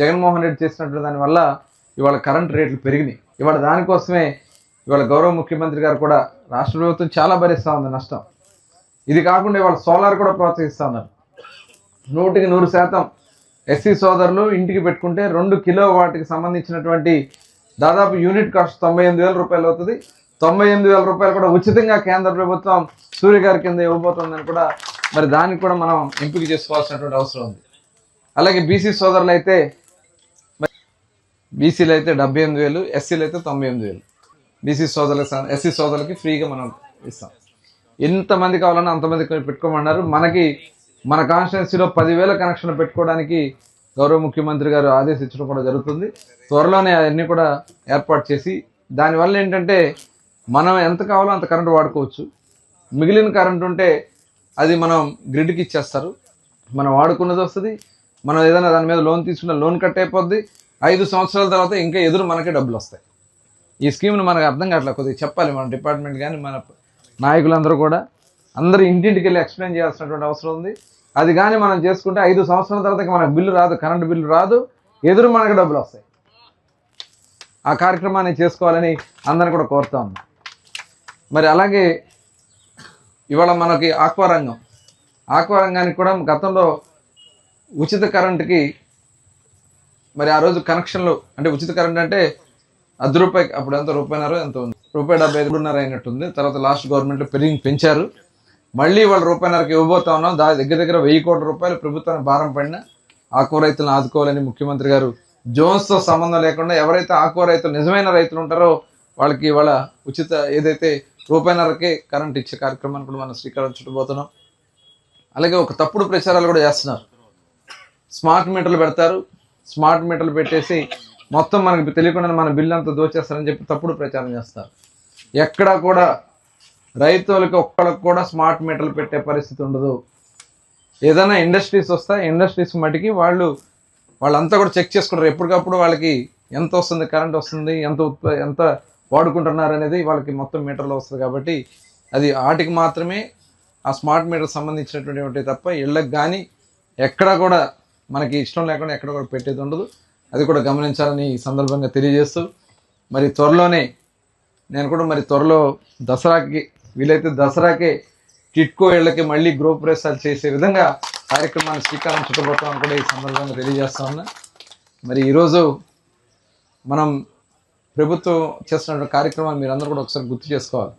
జగన్మోహన్ రెడ్డి చేసినటువంటి దానివల్ల ఇవాళ కరెంట్ రేట్లు పెరిగినాయి. ఇవాళ దానికోసమే ఇవాళ గౌరవ ముఖ్యమంత్రి గారు కూడా రాష్ట్ర ప్రభుత్వం చాలా భరిస్తూ ఉంది నష్టం. ఇది కాకుండా ఇవాళ సోలార్ కూడా ప్రోత్సహిస్తూ ఉన్నారు. నూటికి నూరు శాతం ఎస్సీ సోదరులు ఇంటికి పెట్టుకుంటే రెండు కిలో వాటికి సంబంధించినటువంటి దాదాపు యూనిట్ కాస్ట్ తొంభై ఎనిమిది వేల రూపాయలు అవుతుంది. తొంభై ఎనిమిది వేల రూపాయలు కూడా ఉచితంగా కేంద్ర ప్రభుత్వం సూర్య గారి కింద ఇవ్వబోతుందని కూడా మరి దానికి కూడా మనం ఎంపిక చేసుకోవాల్సినటువంటి అవసరం ఉంది. అలాగే బీసీ సోదరులు అయితే బీసీలు అయితే డెబ్బై ఎనిమిది వేలు ఎస్సీలు అయితే తొంభై ఎనిమిది వేలు. బీసీ సోదరులకు ఎస్సీ సోదరులకి ఫ్రీగా మనం ఇస్తాం. ఎంతమంది కావాలన్నా అంతమంది పెట్టుకోమన్నారు. మనకి మన కాన్స్టిట్యున్సీలో పదివేల కనెక్షన్ పెట్టుకోవడానికి గౌరవ ముఖ్యమంత్రి గారు ఆదేశించడం కూడా జరుగుతుంది. త్వరలోనే అవన్నీ కూడా ఏర్పాటు చేసి దానివల్ల ఏంటంటే మనం ఎంత కావాలో అంత కరెంటు వాడుకోవచ్చు. మిగిలిన కరెంట్ ఉంటే అది మనం గ్రిడ్కి ఇచ్చేస్తారు. మనం వాడుకున్నది వస్తుంది. మనం ఏదైనా దాని మీద లోన్ తీసుకున్న లోన్ కట్ అయిపోద్ది. ఐదు సంవత్సరాల తర్వాత ఇంకా ఎదురు మనకే డబ్బులు వస్తాయి. ఈ స్కీమ్ను మనకు అర్థం కావట్లేదు. కొద్దిగా చెప్పాలి మన డిపార్ట్మెంట్ కానీ మన నాయకులందరూ కూడా. అందరూ ఇంటింటికి వెళ్ళి ఎక్స్ప్లెయిన్ చేయాల్సినటువంటి అవసరం ఉంది. అది కానీ మనం చేసుకుంటే ఐదు సంవత్సరాల తర్వాత మనకు బిల్లు రాదు కరెంటు బిల్లు రాదు. ఎదురు మనకు డబ్బులు వస్తాయి. ఆ కార్యక్రమాన్ని చేసుకోవాలని అందరిని కూడా కోరుతా ఉన్నాం. మరి అలాగే ఇవాళ మనకి ఆక్వా రంగం ఆక్వా రంగానికి కూడా గతంలో ఉచిత కరెంటుకి మరి ఆ రోజు కనెక్షన్లు అంటే ఉచిత కరెంట్ అంటే అర్ధ రూపాయి అప్పుడు ఎంత రూపాయినారో ఎంత ఉంది. రూపాయి డెబ్బై ఐదున్నర అయినట్టుంది. తర్వాత లాస్ట్ గవర్నమెంట్లో పెరిగి పెంచారు. మళ్ళీ వాళ్ళు రూపాయిన్నరకి ఇవ్వబోతా ఉన్నాం. దాని దగ్గర దగ్గర వెయ్యి కోట్ల రూపాయలు ప్రభుత్వానికి భారం పడిన ఆకువ రైతులను ఆదుకోవాలని ముఖ్యమంత్రి గారు జోన్స్తో సంబంధం లేకుండా ఎవరైతే ఆకువ రైతులు నిజమైన రైతులు ఉంటారో వాళ్ళకి ఇవాళ ఉచిత ఏదైతే రూపాయిన్నరకే కరెంట్ ఇచ్చే కార్యక్రమాన్ని కూడా మనం శ్రీకారం చుట్టబోతున్నాం. అలాగే ఒక తప్పుడు ప్రచారాలు కూడా చేస్తున్నారు. స్మార్ట్ మీటర్లు పెడతారు. స్మార్ట్ మీటర్లు పెట్టేసి మొత్తం మనకి తెలియకుండా మన బిల్లు అంతా దోచేస్తారని చెప్పి తప్పుడు ప్రచారం చేస్తారు. ఎక్కడా కూడా రైతులకి ఒక్కళ్ళకి కూడా స్మార్ట్ మీటర్లు పెట్టే పరిస్థితి ఉండదు. ఏదైనా ఇండస్ట్రీస్ వస్తాయి ఇండస్ట్రీస్ మటుకి వాళ్ళు వాళ్ళంతా కూడా చెక్ చేసుకుంటారు. ఎప్పటికప్పుడు వాళ్ళకి ఎంత వస్తుంది కరెంట్ వస్తుంది ఎంత ఉత్ప ఎంత వాడుకుంటున్నారు అనేది వాళ్ళకి మొత్తం మీటర్లో వస్తుంది కాబట్టి అది వాటికి మాత్రమే ఆ స్మార్ట్ మీటర్ సంబంధించినటువంటి తప్ప ఇళ్ళకి కానీ ఎక్కడా కూడా మనకి ఇష్టం లేకుండా ఎక్కడ కూడా పెట్టేది ఉండదు. అది కూడా గమనించాలని ఈ సందర్భంగా తెలియజేస్తూ మరి త్వరలోనే నేను కూడా మరి త్వరలో దసరాకి వీలైతే దసరాకే టిట్కో ఇళ్ళకి మళ్ళీ గృహప్రవేశాలు చేసే విధంగా కార్యక్రమాన్ని శ్రీకారం చుట్టబోతామని కూడా ఈ సందర్భంగా తెలియజేస్తా ఉన్నా. మరి ఈరోజు మనం ప్రభుత్వం చేస్తున్న కార్యక్రమాలు మీరు అందరూ కూడా ఒకసారి గుర్తు చేసుకోవాలి.